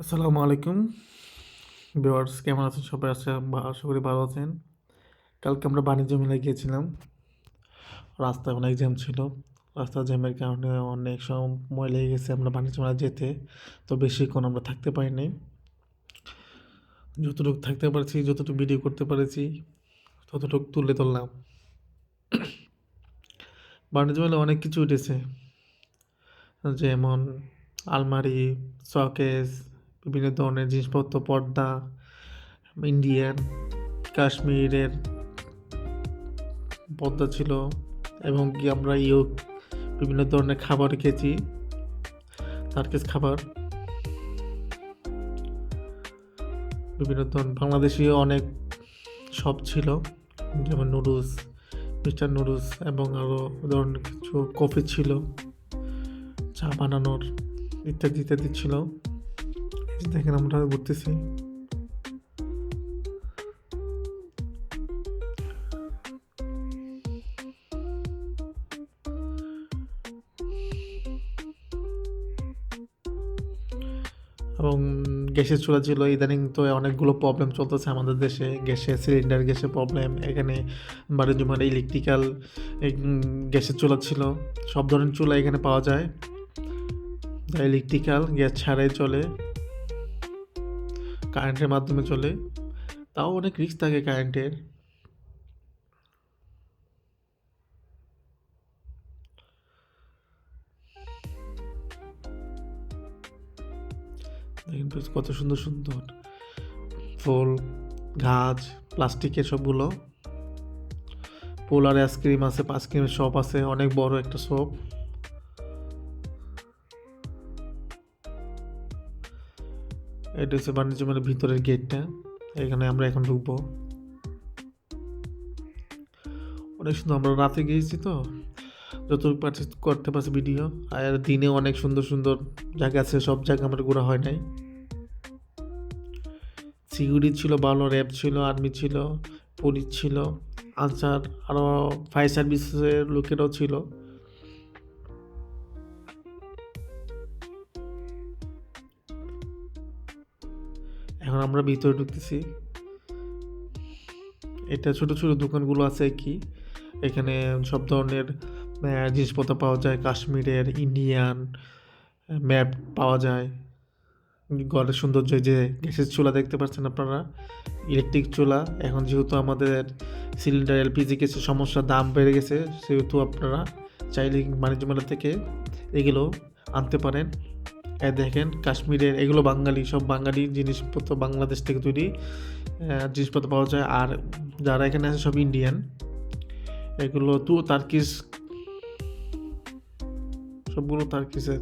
আসসালামু আলাইকুম। ভিউয়ার্স, কেমন আছেন? সবাই বা- আশা করি ভালো আছেন। কালকে আমরা বাণিজ্য মেলায় গিয়েছিলাম। রাস্তায় অনেক জ্যাম ছিল। রাস্তা জ্যামের কারণে অনেক সময় লেগে গেছে আমরা বাণিজ্য মেলায় যেতে। তো বেশিক্ষণ আমরা থাকতে পারিনি। যতটুকু থাকতে পারছি, যতটুকু ভিডিও করতে পেরেছি, ততটুকু তুলে ধরলাম। বাণিজ্য মেলায় অনেক কিছু উঠেছে। যেমন আলমারি, শকেস বিভিন্ন ধরনের জিনিসপত্র, পর্দা, ইন্ডিয়ান, কাশ্মীরের পর্দা ছিল এবং কি আমরা ইউ বিভিন্ন ধরনের খাবার খেয়েছি তার্কিস খাবার। বিভিন্ন ধরনের বাংলাদেশি অনেক শপ ছিল, যেমন নুডলস, মিস্টার নুডলস এবং আরও ধরনের কিছু কফি ছিল, চা বানানোর ইত্যাদি ইত্যাদি ছিল। দেখেন আমরা ঘুরতেছি। এবং গ্যাসের চুলা ছিল, ইদানিং তো অনেকগুলো প্রবলেম চলতেছে আমাদের দেশে। গ্যাসের সিলিন্ডার গ্যাসের প্রবলেম এখানে বাড়ির জমার ইলেকট্রিক্যাল গ্যাসের চুলা ছিল। সব ধরনের চুলা এখানে পাওয়া যায়। ইলেকট্রিক্যাল গ্যাস ছাড়াই চলে। কারেন্টের মাধ্যমে চলে, তাও অনেক রিস্ক থাকে কারেন্টের কত সুন্দর সুন্দর ফুল, গাছ, প্লাস্টিকের সবগুলো। পোলার আইসক্রিম আছে আইসক্রিমের শপ আছে, অনেক বড় একটা শপ এটা হচ্ছে বাণিজ্য মেলার ভিতরের গেটটা এখানে আমরা এখন ঢুকবো। অনেক সুন্দর, আমরা রাতে গিয়েছি তো। যতটুকু পারছি করতে পারছি ভিডিও। আর দিনে অনেক সুন্দর সুন্দর জায়গা আছে, সব জায়গা আমার ঘোরা হয় নাই। সিকিউরিটি ছিল ভালো র্যাব ছিল আর্মি ছিল, পুলিশ ছিল, আনসার আরও ফায়ার সার্ভিসের লোকেরাও ছিল। এখন আমরা ভিতরে ঢুকতেছি। এটা ছোট ছোট দোকানগুলো আছে কি। এখানে সব ধরনের জিনিসপত্র পাওয়া যায়। কাশ্মীরের, ইন্ডিয়ান ম্যাপ পাওয়া যায়। ঘরের সৌন্দর্য যে গ্যাসের চুলা দেখতে পাচ্ছেন আপনারা? ইলেকট্রিক চুলা। এখন যেহেতু আমাদের সিলিন্ডার এলপিজি গ্যাসের সমস্যা দাম বেড়ে গেছে, সেহেতু আপনারা চাইলে বাণিজ্য মেলা থেকে এগুলো আনতে পারেন। দেখেন, কাশ্মীরের এগুলো বাঙালি, সব বাঙালি জিনিসপত্র বাংলাদেশ থেকে তৈরি জিনিসপত্র পাওয়া যায়। আর যারা এখানে আছে সব ইন্ডিয়ান এগুলো তো তার্কিস সবগুলো তার্কিসের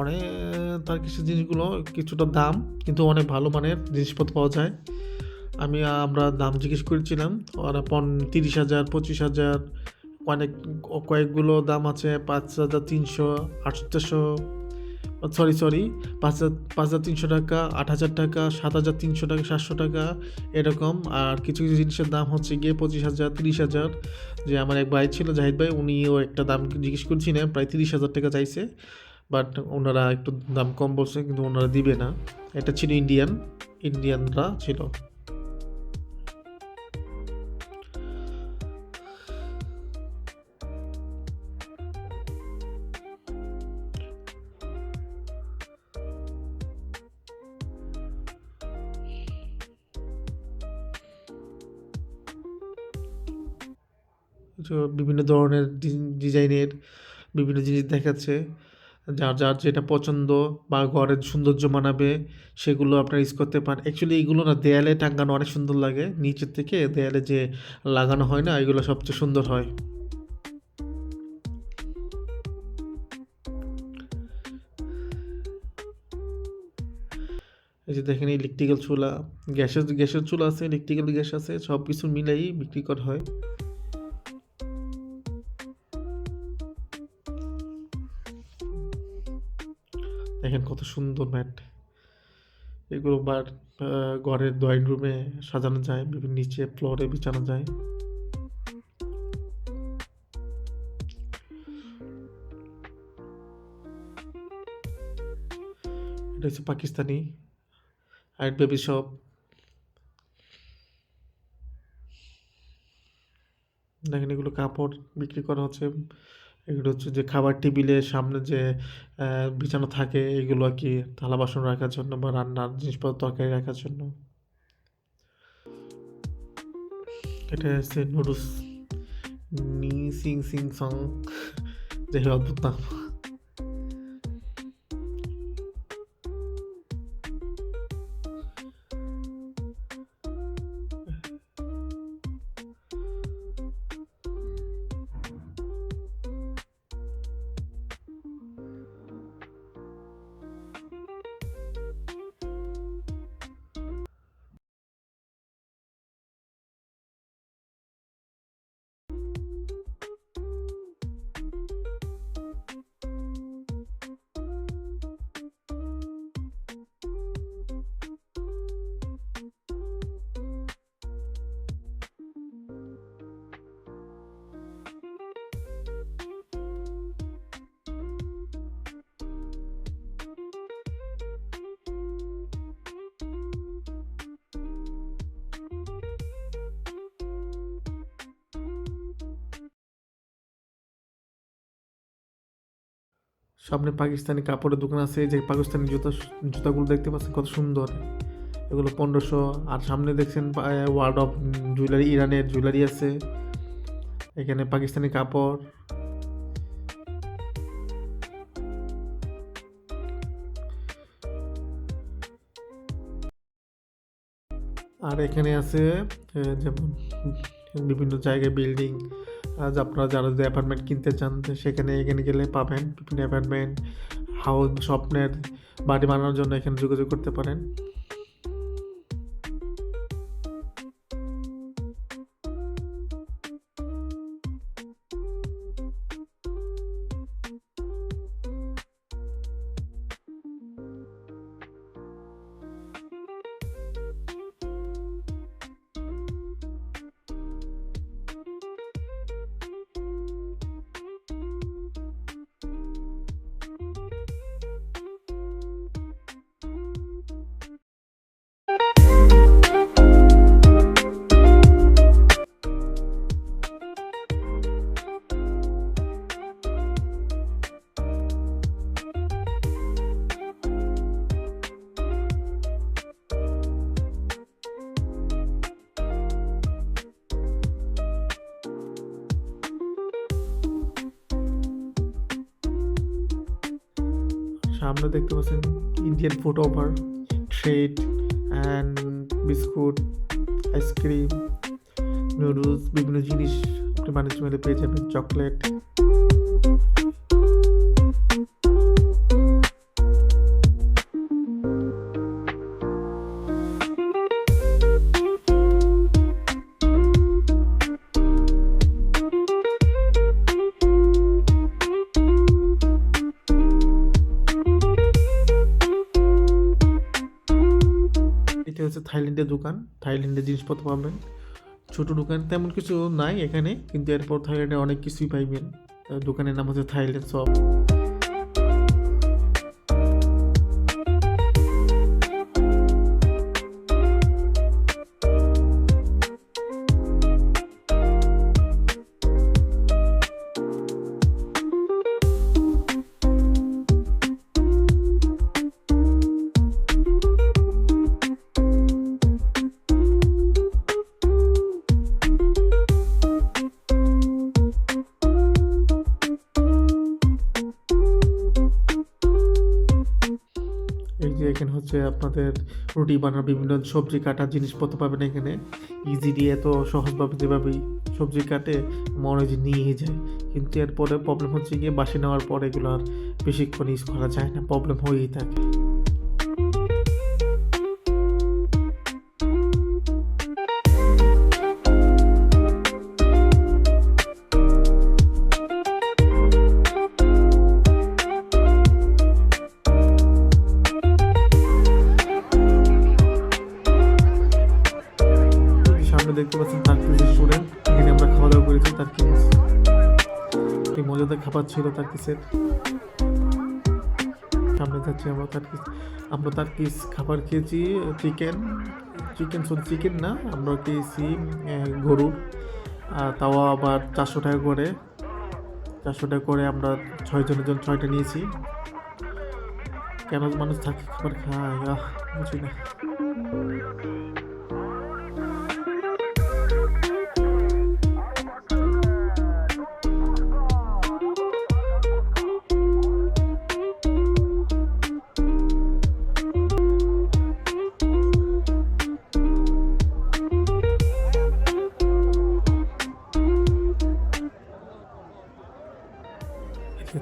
অনেক তার্কিসের জিনিসগুলো কিছুটা দাম, কিন্তু অনেক ভালো মানের জিনিসপত্র পাওয়া যায়। আমি আমরা দাম জিজ্ঞেস করেছিলাম। পন তিরিশ হাজার, পঁচিশ হাজার, অনেক কয়েকগুলো দাম আছে, পাঁচ হাজার তিনশো আটশো সরি সরি পাঁচ হাজার পাঁচ হাজার তিনশো টাকা, আট হাজার টাকা, সাত হাজার তিনশো টাকা, সাতশো টাকা, এরকম। আর কিছু কিছু জিনিসের দাম হচ্ছে গিয়ে পঁচিশ হাজার, তিরিশ হাজার। যে আমার এক ভাই ছিল, জাহিদ ভাই, উনিও একটা দাম জিজ্ঞেস করছিলেন প্রায় তিরিশ হাজার টাকা চাইছে। বাট ওনারা একটু দাম কম বলছে, কিন্তু ওনারা দিবে না। এটা ছিল ইন্ডিয়ান, ইন্ডিয়ানরা ছিল। বিভিন্ন ধরনের ডিজ- ডিজাইনের বিভিন্ন জিনিস দেখাচ্ছে। যার যার যেটা পছন্দ বা ঘরের সৌন্দর্য মানাবে, সেগুলো আপনারা ইউজ করতে পারেন। অ্যাকচুয়ালি এইগুলো না, দেয়ালে টাঙ্গানো অনেক সুন্দর লাগে। নিচের থেকে দেয়ালে যে লাগানো হয় না, এগুলো সবচেয়ে সুন্দর হয়। এই যে দেখেন ইলেকট্রিক্যাল চুলা। গ্যাসের গ্যাসের চুলা আছে ইলেকট্রিক্যাল গ্যাস আছে সব কিছু মিলাই বিক্রি করা হয়। দেখেন কত সুন্দর ম্যাট। এগুলো বার ঘরের ড্রয়িং রুমে সাজানো যায়, বিভিন্ন নিচে ফ্লোরে বিছানো যায়। এটা হচ্ছে পাকিস্তানি আইট বেবি শপ দেখেন এগুলো কাপড় বিক্রি করা হচ্ছে। এগুলো হচ্ছে যে খাবার টেবিলের সামনে যে বিছানা থাকে এগুলো আর কি থালা বাসন রাখার জন্য বা রান্নার জিনিসপত্র তরকারি রাখার জন্য। এটা হচ্ছে নুডলস নি, সিং সিং, সং যে অদ্ভুত নাম। সামনে পাকিস্তানি কাপড়ের দোকান আছে যে পাকিস্তানি জুতা, জুতাগুলো দেখতে পাচ্ছেন কত সুন্দর। এগুলো পনেরোশো, আর সামনে দেখছেন ওয়ার্ল্ড অফ জুয়েলারি ইরানের জুয়েলারি আছে। এখানে পাকিস্তানি কাপড়। আর এখানে আছে যেমন বিভিন্ন জায়গায় বিল্ডিং আজ আপনারা যারা যদি অ্যাপার্টমেন্ট কিনতে চান সেখানে এখানে গেলে পাবেন বিভিন্ন অ্যাপার্টমেন্ট হাউস স্বপ্নের বাড়ি বানানোর জন্য এখানে যোগাযোগ করতে পারেন। সামনে দেখতে পাচ্ছেন Indian food offer trade and biscuit ice cream noodles বিভিন্ন জিনিস আপনি মেলে পেয়ে যাবেন চকলেট হচ্ছে থাইল্যান্ডের দোকান, থাইল্যান্ডের জিনিসপত্র পাবেন। ছোট দোকান তেমন কিছু নাই এখানে, কিন্তু এরপর থাইল্যান্ডে অনেক কিছুই পাইবেন। দোকানের নাম হচ্ছে থাইল্যান্ড শপ। এখানে হচ্ছে আপনাদের রুটি বানার বিভিন্ন সবজি কাটার জিনিসপত্র পাবেন এখানে। ইজিলি এত সহজভাবে যেভাবে সবজি কাটে, মনে যে নিয়ে যায়। কিন্তু এরপরে প্রবলেম হচ্ছে গিয়ে বাসি নেওয়ার পর এগুলো আর বেশিক্ষণ ইউজ করা যায় না প্রবলেম হয়েই থাকে। ছিল তার্কিসের। সামনে যাচ্ছি আমরা তার্কিস আমরা তার্কিস খাবার খেয়েছি, চিকেন চিকেন সরি চিকেন না, আমরা খেয়েছি গরুর তাও আবার চারশো টাকা করে। চারশো টাকা করে আমরা ছয় জনের জন্য ছয়টা নিয়েছি। কেন মানুষ থাকে, খাবার খায় বুঝি না।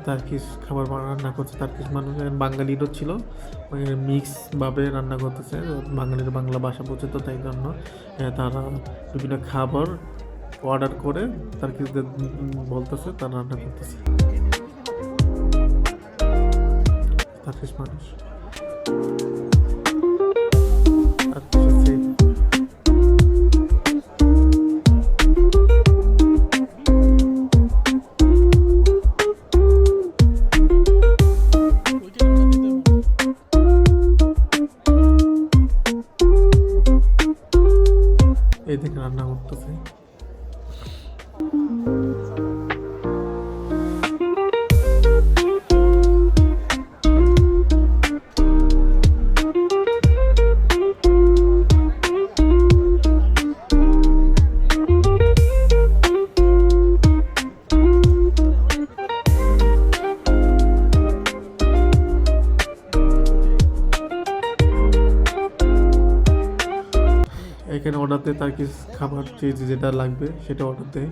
সে তার্কিস খাবার রান্না করছে তার্কিস মানুষ বাঙালিরও ছিল। মিক্স ভাবে রান্না করতেছে, বাঙালির বাংলা ভাষা বোঝে তো তাই জন্য তারা বিভিন্ন খাবার অর্ডার করে তার্কিসদের বলতেছে, তারা রান্না করতেছে। তার্কিস মানুষ। অর্ডার তার কিছু খাবার যে যেটা লাগবে সেটা অর্ডার দেয়।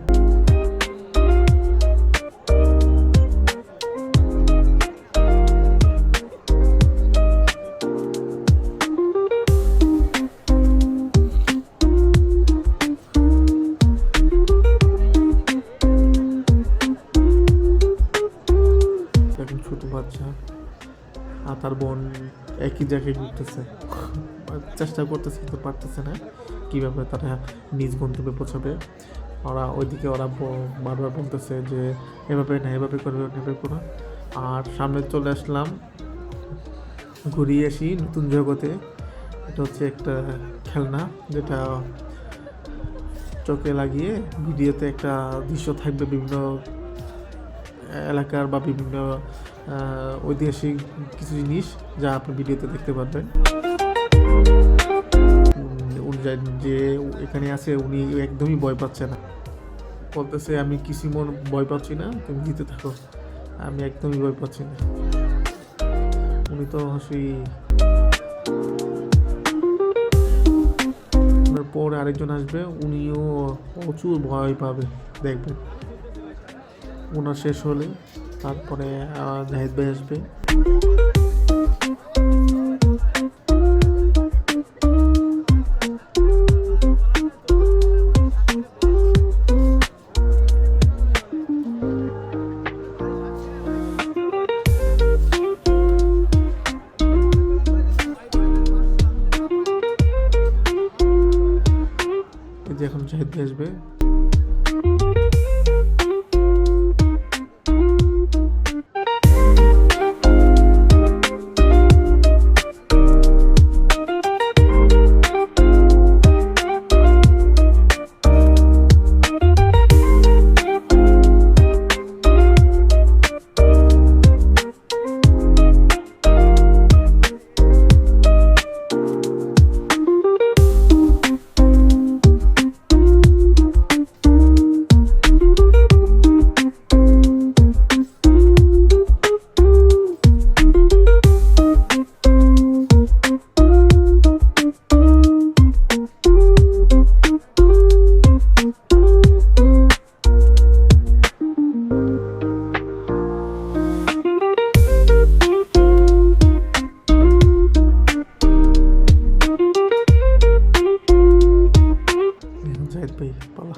এখন বাচ্চা আর তার বোন একই জায়গায় ঘুরতেছে। চেষ্টা করতেছে কিন্তু পারতেছে না। কীভাবে তারা নিজ গন্তব্যে পৌঁছাবে। ওরা ওইদিকে ওরা বারবার বলতেছে যে, এভাবে না, এভাবে করবে, এভাবে করো আর সামনে চলে আসলাম ঘুরিয়ে আসি নতুন জগতে। এটা হচ্ছে একটা খেলনা যেটা চোখে লাগিয়ে ভিডিওতে একটা দৃশ্য থাকবে বিভিন্ন এলাকার বা বিভিন্ন ঐতিহাসিক কিছু জিনিস যা আপনি ভিডিওতে দেখতে পারবেন। উনি যা- এখানে আছে, উনি একদমই ভয় পাচ্ছে না। বলতেছে, আমি কিছু মন ভয় পাচ্ছি না, তুমি জিতে থাকো। আমি একদমই ভয় পাচ্ছি না। উনি তো ওনার পরে আরেকজন আসবে, উনিও প্রচুর ভয় পাবে দেখবেন ওনার শেষ হলে তারপরে জাহিদ ভাই আসবে। ভাই পালা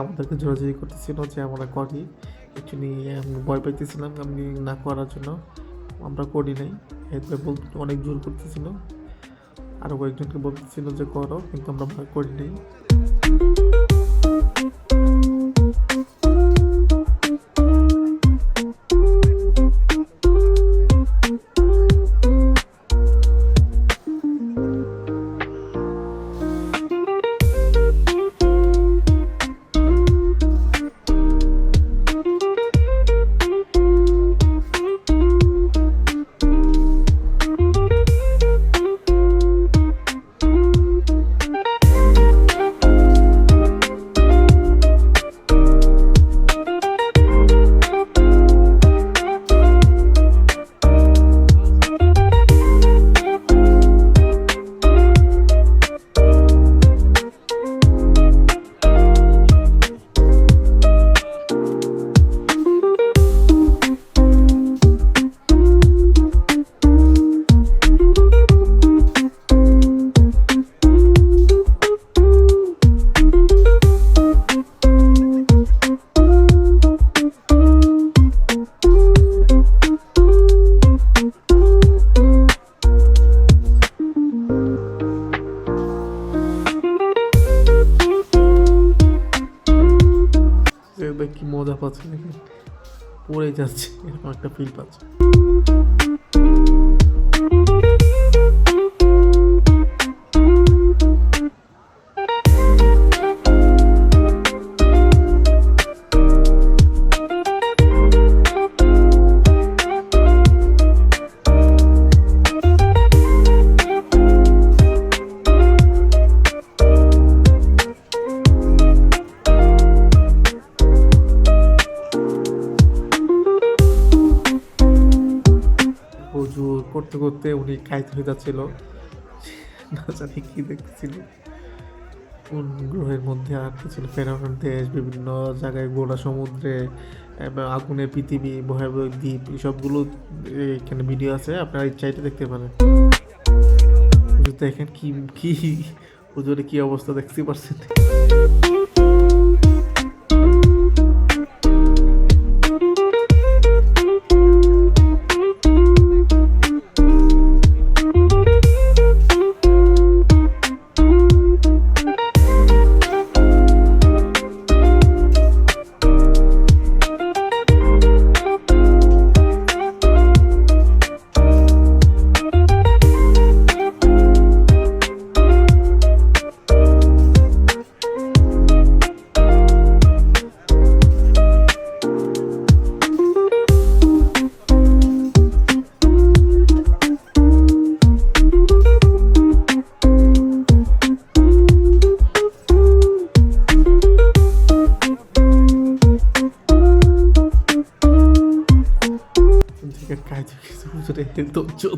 আমাদেরকে জোরাজুরি করতেছিল যে আমরা করি। অ্যাকচুয়ালি আমি ভয় পাইতেছিলাম, আমি না করার জন্য। আমরা করি নাই। এরপরে বলতে অনেক জোর করতেছিল। আরও কয়েকজনকে বলতেছিল যে করো, কিন্তু আমরা করি নাই। পড়ে যাচ্ছে এরকম একটা ফিল পাচ্ছে। করতে উনি খাইতে হয়ে যাচ্ছিল। না জানি কি দেখতেছিল। কোন গ্রহের মধ্যে আটকেছিল ফেরানোর দেশ, বিভিন্ন জায়গায় গোড়া সমুদ্রে এবং আগুনের পৃথিবী, ভয়াবহ দ্বীপ সবগুলো এখানে ভিডিও আছে, আপনারা ইচ্ছাইতে দেখতে পারেন। দেখেন কি কি, হুজুরে কি অবস্থা দেখতে পারছেন।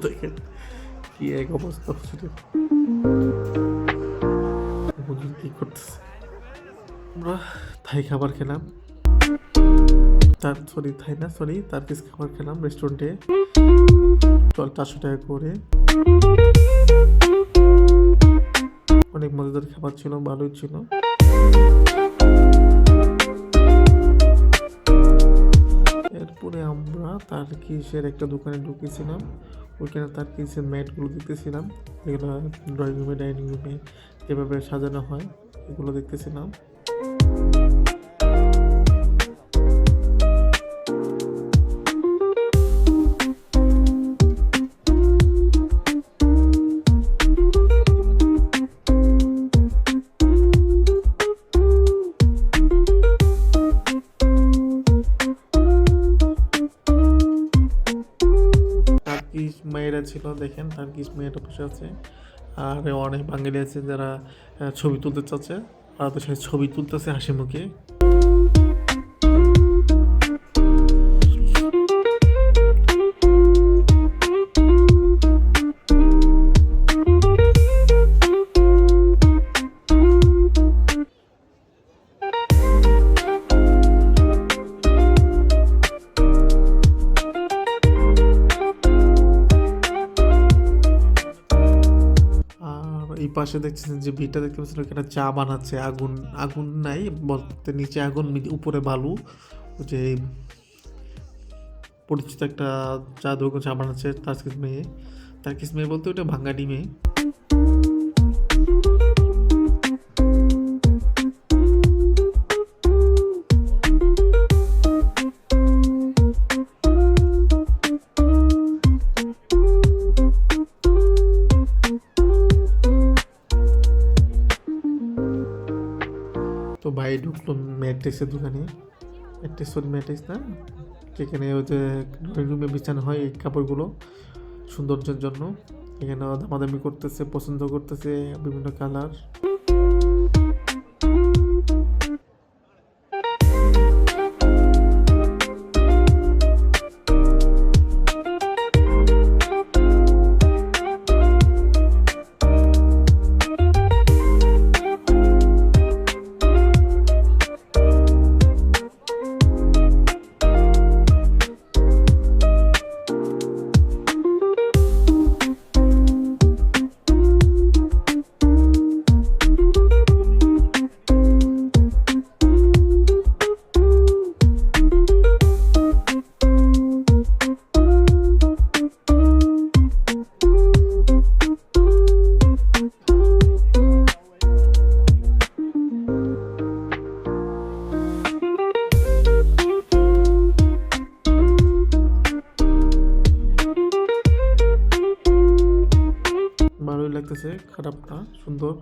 দেখেন। কি এক অবস্থা হুজুর কি করতেছে? আমরা থাই খাবার খেলাম। তার সরি, থাই না, সরি তার কিছু খাবার খেলাম রেস্টুরেন্টে চল চারশো টাকা করে। অনেক মজাদার খাবার ছিল, ভালোই ছিল। তার কিসের একটা দোকানে ঢুকেছিলাম। ওইখানে তার কিসের ম্যাটগুলো দেখতেছিলাম। যেগুলো ড্রয়িং রুমে ডাইনিং রুমে যেভাবে সাজানো হয়, এগুলো দেখতেছিলাম। ছিল, দেখেন তার কিস মেয়েটা বসে আছে। আর অনেক বাঙালি আছে যারা ছবি তুলতে চাচ্ছে। আর তো সে ছবি তুলতেছে হাসি মুখে। পাশে দেখছেন যে ভিটা দেখতে পাচ্ছেন ওখানে চা বানাচ্ছে, আগুন আগুন নাই বলতে নিচে আগুন উপরে বালু। যে পরিচিত একটা চা দোকান চা বানাচ্ছে তার মেয়ে। তার মেয়ে বলতে ওটা ভাঙ্গাডি মেয়ে ভাই ঢুকলো ম্যাট্রিক্সের দোকানে। ম্যাট্রিক্স ম্যাট্রিক্স না? সেখানে ওই যে ড্রয়িং রুমে বিছানো হয় এই কাপড়গুলো সৌন্দর্যের জন্য। এখানে দামাদামি করতেছে, পছন্দ করতেছে বিভিন্ন কালার। ভালোই লাগতেছে খারাপ না সুন্দর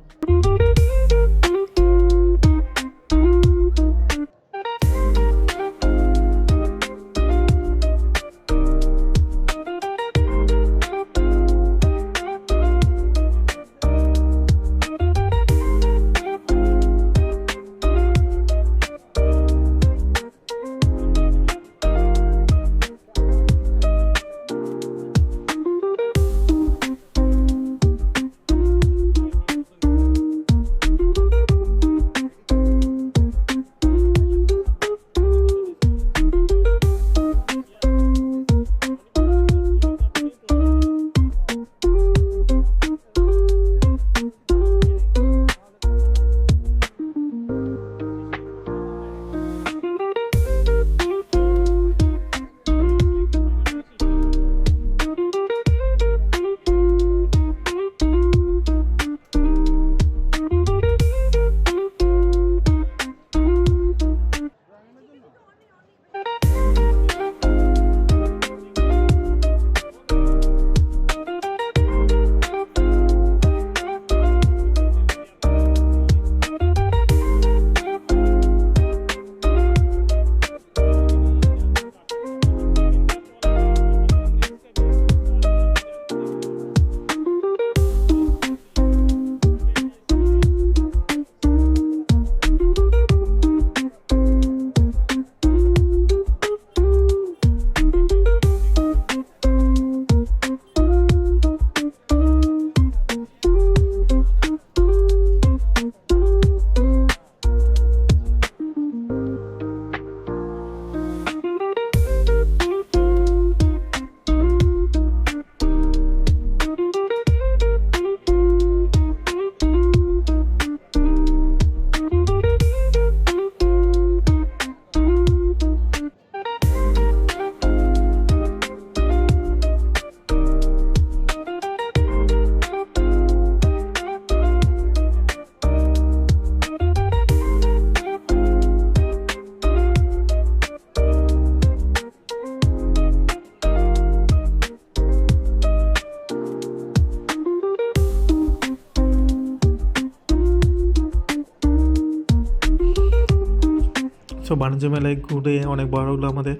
বাণিজ্য মেলায় ঘুরে অনেক লাগল আমাদের।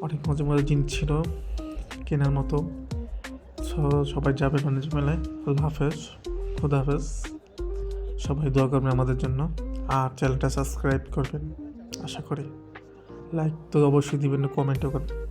অনেক মজা মজার জিনিস ছিল কেনার মতো। সবাই যাবে বাণিজ্য মেলায়। আল্লাহ হাফেজ, খুদা হাফেজ। সবাই দোয়া করবেন আমাদের জন্য। আর চ্যানেলটা সাবস্ক্রাইব করবেন। আশা করি। লাইক তো অবশ্যই দিবেন কমেন্টও করবেন।